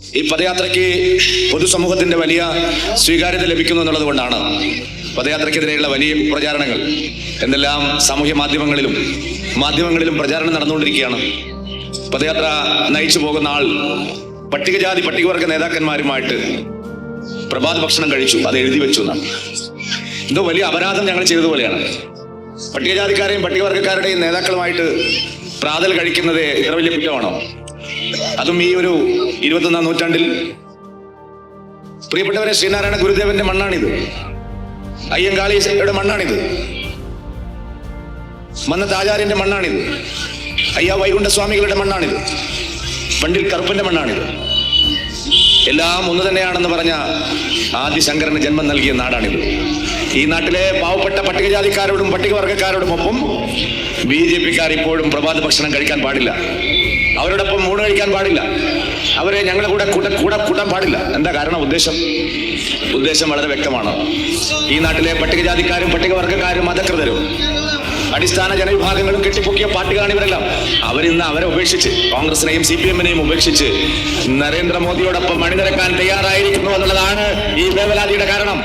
ഈ പദയാത്രയ്ക്ക് പൊതുസമൂഹത്തിന്റെ വലിയ സ്വീകാര്യത ലഭിക്കുന്നു എന്നുള്ളത് കൊണ്ടാണ് പദയാത്രയ്ക്കെതിരെയുള്ള വലിയ പ്രചാരണങ്ങൾ എന്തെല്ലാം സാമൂഹ്യ മാധ്യമങ്ങളിലും മാധ്യമങ്ങളിലും പ്രചാരണം നടന്നുകൊണ്ടിരിക്കുകയാണ്. പദയാത്ര നയിച്ചു പോകുന്ന ആൾ പട്ടികജാതി പട്ടികവർഗ നേതാക്കന്മാരുമായിട്ട് പ്രഭാത ഭക്ഷണം കഴിച്ചു അത് എഴുതി വെച്ചു എന്നാണ്. എന്തോ വലിയ അപരാധം ഞങ്ങൾ ചെയ്തതുപോലെയാണ് പട്ടികജാതിക്കാരെയും പട്ടികവർഗക്കാരുടെയും നേതാക്കളുമായിട്ട് പ്രാതൽ കഴിക്കുന്നത് ഇത്ര വലിയ കുറ്റമാണോ? അതും ഈ ഒരു ഇരുപത്തൊന്നാം നൂറ്റാണ്ടിൽ പ്രിയപ്പെട്ടവരെ ശ്രീനാരായണ ഗുരുദേവന്റെ മണ്ണാണിത്. അയ്യങ്കാളിയുടെ മണ്ണാണിത്. മന്നത്ത് ആചാര്യന്റെ മണ്ണാണിത്. അയ്യ വൈകുണ്ഠസ്വാമികളുടെ മണ്ണാണിത്. പണ്ടിൽ കറുപ്പന്റെ മണ്ണാണിത്. എല്ലാം ഒന്ന് തന്നെയാണെന്ന് പറഞ്ഞ ആദ്യ ശങ്കരന് ജന്മം നൽകിയ നാടാണിത്. ഈ നാട്ടിലെ പാവപ്പെട്ട പട്ടികജാതിക്കാരോടും പട്ടികവർഗക്കാരോടും ഒപ്പം ബി ജെ പിക്കാർ ഇപ്പോഴും പ്രഭാത ഭക്ഷണം കഴിക്കാൻ പാടില്ല. അവരോടൊപ്പം ഊണ് കഴിക്കാൻ പാടില്ല. അവരെ ഞങ്ങളുടെ കൂടെ കൂട്ട കൂടെ കൂട്ടാൻ പാടില്ല. എന്താ കാരണം ഉദ്ദേശം? ഉദ്ദേശം വളരെ വ്യക്തമാണ്. ഈ നാട്ടിലെ പട്ടികജാതിക്കാരും പട്ടികവർഗക്കാരും മതകൃതരും അടിസ്ഥാന ജനവിഭാഗങ്ങളും കെട്ടിപ്പൊക്കിയ പാർട്ടികളാണ് ഇവരെല്ലാം. അവരിന്ന് അവരെ ഉപേക്ഷിച്ച് കോൺഗ്രസിനെയും സി പി എമ്മിനെയും ഉപേക്ഷിച്ച് നരേന്ദ്രമോദിയോടൊപ്പം അണിനിരക്കാൻ തയ്യാറായിരിക്കുന്നു എന്നുള്ളതാണ് ഈ വേവലാതിയുടെ കാരണം.